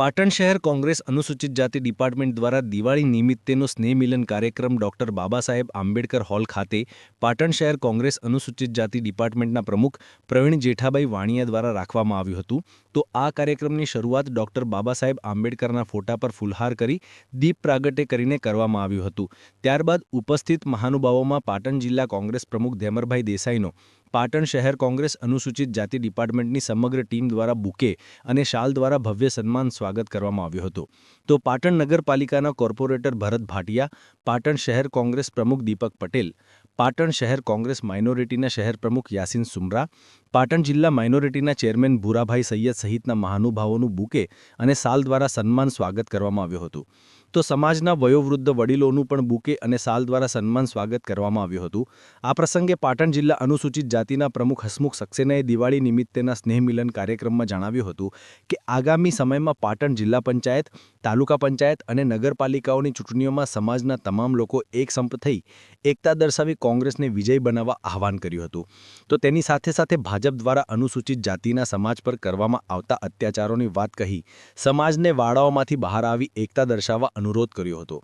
પાટણ શહેર કોંગ્રેસ અનુસૂચિત જાતિ ડિપાર્ટમેન્ટ દ્વારા દિવાળી નિમિત્તેનો સ્નેહ મિલન કાર્યક્રમ ડોક્ટર બાબા સાહેબ આંબેડકર હોલ ખાતે પાટણ શહેર કોંગ્રેસ અનુસૂચિત જાતિ ડિપાર્ટમેન્ટના પ્રમુખ પ્રવીણ જેઠાભાઈ વાણિયા દ્વારા રાખવામાં આવ્યું હતું. તો આ કાર્યક્રમની શરૂઆત ડોક્ટર બાબા સાહેબ આંબેડકરના ફોટા પર ફુલહાર કરી દીપ પ્રાગટ્ય કરીને કરવામાં આવ્યું હતું. ત્યારબાદ ઉપસ્થિત મહાનુભાવોમાં પાટણ જિલ્લા કોંગ્રેસ પ્રમુખ ધેમરભાઈ દેસાઈનો પાટણ શહેર કોંગ્રેસ અનુસૂચિત જાતિ ડિપાર્ટમેન્ટની સમગ્ર ટીમ દ્વારા બુકે અને શાલ દ્વારા ભવ્ય સન્માન સ્વાગત કરવામાં આવ્યું હતું. તો પાટણ નગરપાલિકાના કોર્પોરેટર ભરત ભાટિયા, પાટણ શહેર કોંગ્રેસ પ્રમુખ દીપક પટેલ, પાટણ શહેર કોંગ્રેસ માઇનોરિટીના શહેર પ્રમુખ યાસીન સુમરા, પાટણ જિલ્લા માઇનોરિટીના ચેરમેન ભૂરાભાઈ સૈયદ સહિતના મહાનુભાવોનું બુકે અને સાલ દ્વારા સન્માન સ્વાગત કરવામાં આવ્યું હતું. તો સમાજના વયોવૃદ્ધ વડીલોનું પણ બુકે અને સાલ દ્વારા સન્માન સ્વાગત કરવામાં આવ્યું હતું. આ પ્રસંગે પાટણ જિલ્લા અનુસૂચિત જાતિના પ્રમુખ હસમુખ સક્સેનાએ દિવાળી નિમિત્તેના સ્નેહ મિલન કાર્યક્રમમાં જણાવ્યું હતું કે આગામી સમયમાં પાટણ જિલ્લા પંચાયત, તાલુકા પંચાયત અને નગરપાલિકાઓની ચૂંટણીઓમાં સમાજના તમામ લોકો એક સંપ થઈ એકતા દર્શાવી કોંગ્રેસને વિજય બનાવવા આહવાન કર્યું હતું. તો તેની સાથે સાથે ભાજપ દ્વારા અનુસૂચિત જાતિના સમાજ પર કરવામાં આવતા અત્યાચારોની વાત કહી, સમાજને વાડાઓમાંથી બહાર આવી એકતા દર્શાવવા અનુરોધ કર્યો હતો.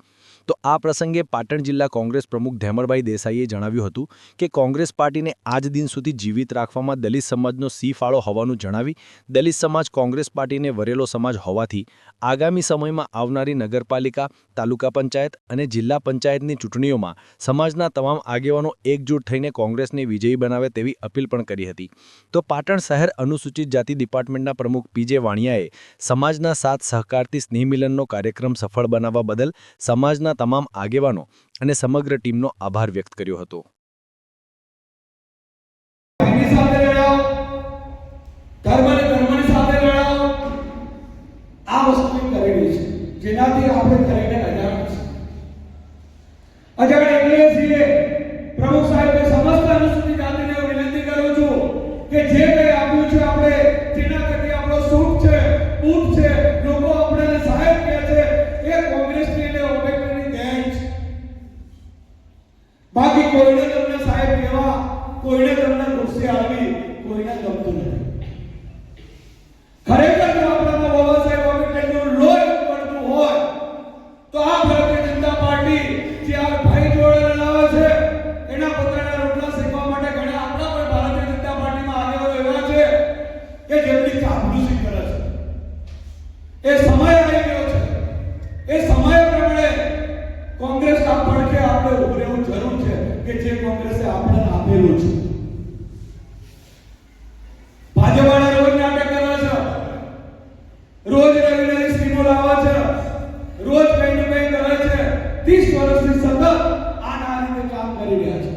તો આ પ્રસંગે પાટણ જિલ્લા કોંગ્રેસ પ્રમુખ ધેમરભાઈ દેસાઈએ જણાવ્યું હતું કે કોંગ્રેસ પાર્ટીને આજ દિન સુધી જીવિત રાખવામાં દલિત સમાજનો સી ફાળો હોવાનું જણાવી દલિત સમાજ કોંગ્રેસ પાર્ટીને વરેલો સમાજ હોવાથી આગામી સમયમાં આવનારી નગરપાલિકા, તાલુકા પંચાયત અને જિલ્લા પંચાયતની ચૂંટણીઓમાં સમાજના તમામ આગેવાનો એકજૂટ થઈને કોંગ્રેસને વિજયી બનાવે તેવી અપીલ પણ કરી હતી. તો પાટણ શહેર અનુસૂચિત જાતિ ડિપાર્ટમેન્ટના પ્રમુખ પીજે વાણિયાએ સમાજના સાથ સહકારથી સ્નેહ મિલનનો કાર્યક્રમ સફળ બનાવવા બદલ સમાજના તમામ આગેવાનો અને સમગ્ર ટીમનો આભાર વ્યક્ત કર્યો હતો એની સાથે લડાઓ ધર્મને ધર્મની સાથે લડાઓ આ વસ્તુ એ કરેલી છે જેનાથી આપણે ખરેખર અજાણ છે અજાણ એટલે છીએ પ્રમુખ સાહેબે સમસ્ત અનુસૂચિત જાતિને વિનંતી કરું છું કે જે કંઈ આપ્યું છે આપણે જેના થકી આપણો સુખ છે ઊંટ છે લોકો આપણને સાહેબ કહે છે એ કોંગ્રેસની અને આંબેડકરની દેન છે કોઈને તમને સાહેબ કહેવા કોઈને તમને ગુસ્સે આવી, કોઈને ગમતું નથી. ખરેખર જો આપણામાં બાબા સાહેબ આંબેડકરનું લોહી પડતું હોય, તો આ ભારતીય જનતા પાર્ટી જે આ ભાઈ જોડે લડાવે છે, એના પોતાના રોટલા શેકવા માટે ઘણા આપણા પણ ભારતીય જનતા પાર્ટીમાં આગેવાનો એવા છે, કે જેમની ચાપલુસી કરે છે. એ સમય આવી ગયો છે. એ સમય પ્રમાણે કોંગ્રેસ આ પડખે આપણે ઉભું રહેવું જરૂર છે કે જે કોંગ્રેસે આપણને આપેલું છે. ભાજપાને રોજ નાટક કરે છે. રોજ નવી સ્કીમો લાવે છે. રોજ કંઈ ને કંઈ કરે છે. ત્રીસ વર્ષથી સતત આના આ રીતે કામ કરી રહ્યા છે.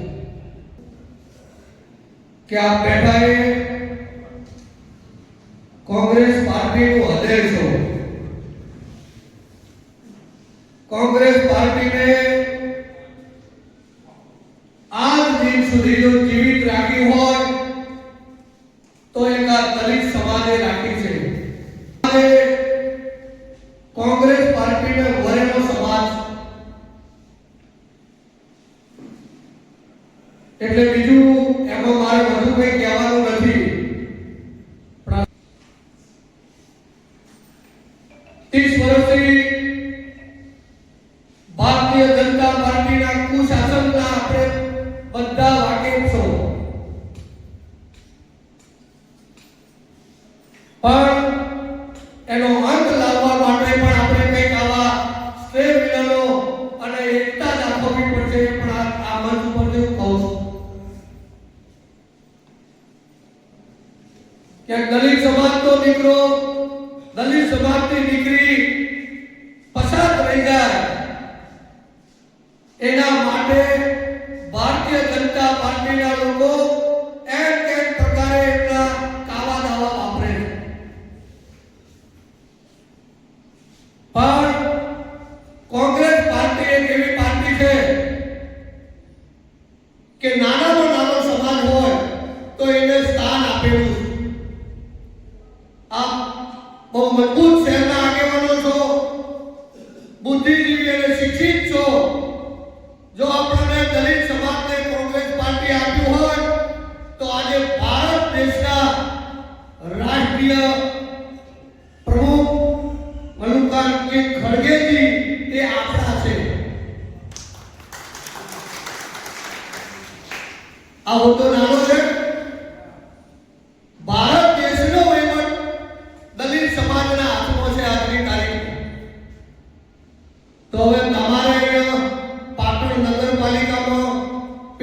કે આપ બેઠા એ કોંગ્રેસ પાર્ટીનું હૃદય છો કોંગ્રેસ પાર્ટીને આજ દિન સુધી જો જીવિત રાખી હોય, તો એક આ દલિત સમાજે રાખી છે. કોંગ્રેસ પાર્ટીને વરેલો સમાજ. એટલે બીજું એમાં મારે વધુ કંઈ કહેવાનું દલિત સમાજની દીકરી પસાર થઈ જાય. એના માટે ભારતીય જનતા પાર્ટીના લોકો એમ કેમ પ્રકારે એમના કાવા દાવા વાપરે છે. પણ કોંગ્રેસ પાર્ટી એક એવી પાર્ટી છે કે નાનામાં નાનો સમાજ હોય તો એને સ્થાન આપેલું મજબૂત શહેરના આગેવાનો છો, બુદ્ધિજીવી અને શિક્ષિત છો. જો આપણને દલિત સમાજને કોંગ્રેસ પાર્ટી આપ્યું હોય, તો આજે ભારત દેશના રાષ્ટ્રીય પ્રમુખ મલ્લિકાર્જુન ખડગેજી તે આપણા છે. આ હોદ્દો નાનો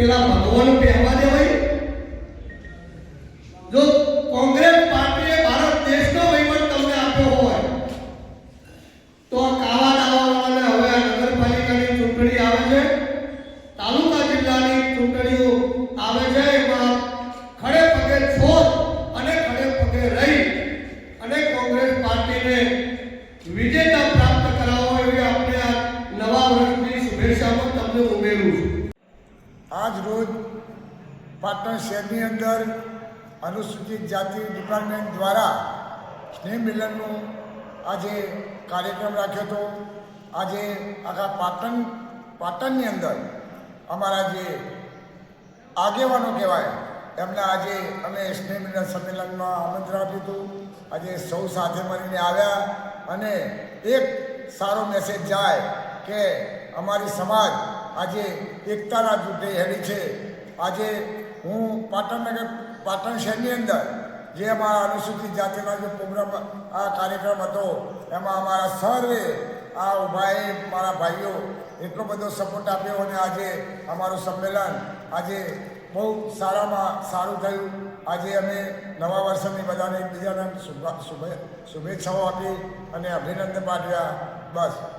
પેલા ભગવાન પહેવા દેવાય જો કોંગ્રેસ પાર્ટીએ ભારત દેશનો વહીવટ તમને આપ્યો હોય, તો આ કાવા દાવાવાળાને હવે આ નગરપાલિકાની ચૂંટણી આવે છે. તાલુકા જિલ્લાની ચૂંટણીઓ આવે છે. એમાં ખડે પગે છોડ અને ખડે પગે રહી અને કોંગ્રેસ પાર્ટીને વિજેતા પાટણ શહેરની અંદર અનુસૂચિત જાતિ ડિપાર્ટમેન્ટ દ્વારા સ્નેહ મિલનનો આજે કાર્યક્રમ રાખ્યો હતો. આજે આખા પાટણ, પાટણની અંદર અમારા જે આગેવાનો કહેવાય, એમને આજે અમે સ્નેહ મિલન સંમેલનમાં આમંત્રણ આપ્યું હતું. આજે સૌ સાથે મળીને આવ્યા અને એક સારો મેસેજ જાય કે અમારી સમાજ આજે એકતાના જૂથે હેડી છે. આજે હું પાટણનગર પાટણ શહેરની અંદર જે અમારા અનુસૂચિત જાતિના જે પ્રોગ્રામ, આ કાર્યક્રમ હતો, એમાં અમારા સર્વે, આ ઉભાએ મારા ભાઈઓ એટલો બધો સપોર્ટ આપ્યો અને આજે અમારું સંમેલન આજે બહુ સારામાં સારું થયું. આજે અમે નવા વર્ષની બધાને એકબીજાને શુભેચ્છાઓ આપી અને અભિનંદન પાઠવ્યા. બસ.